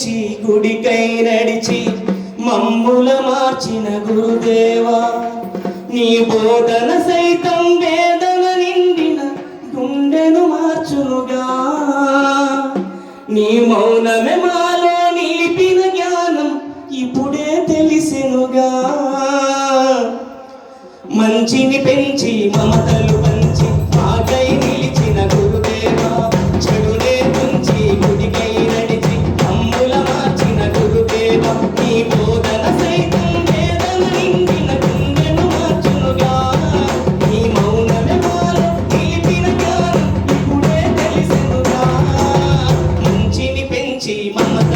పెంచి గుడికై నడిచి మమ్ముల మార్చిన గురుదేవా నీ బోధన సైతం వేదన నిండిన గుండెను మార్చునుగా. నీ మౌనమే మాలో నిలిపిన జ్ఞానం ఇప్పుడే తెలిసినుగా. మంచిని పెంచి మమతలు ఇప్పుడే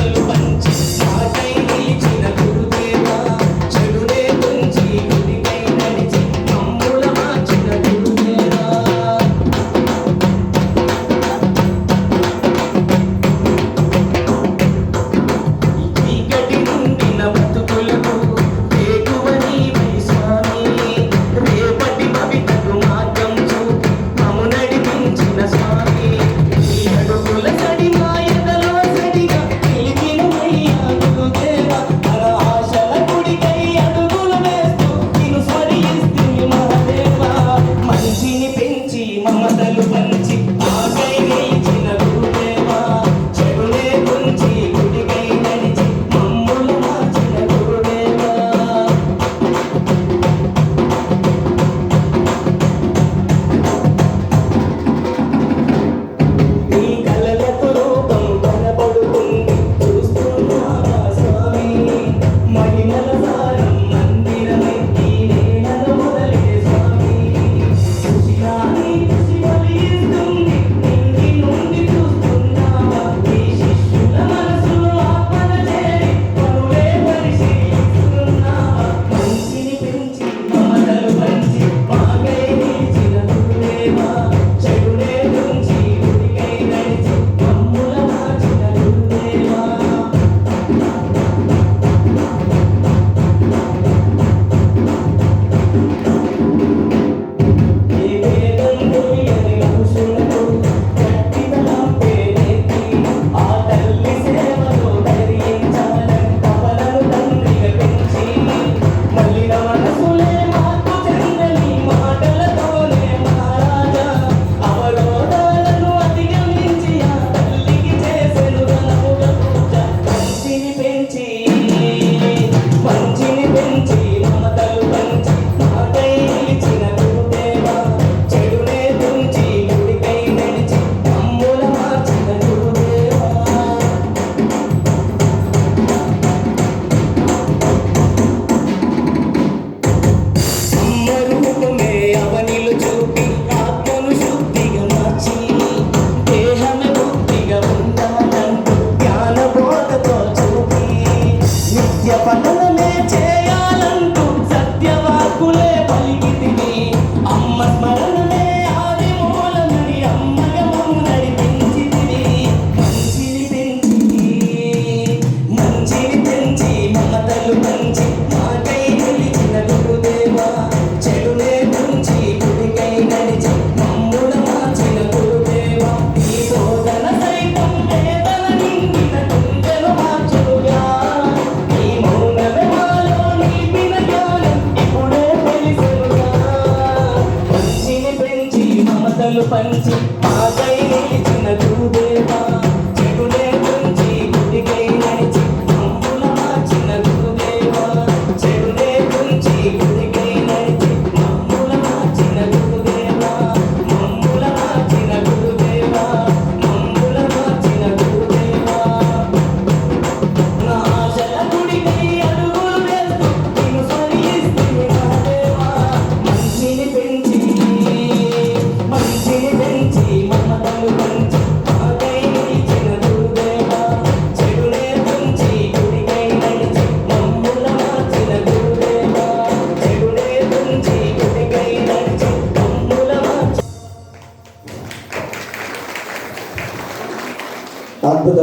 fighting. అద్భుతం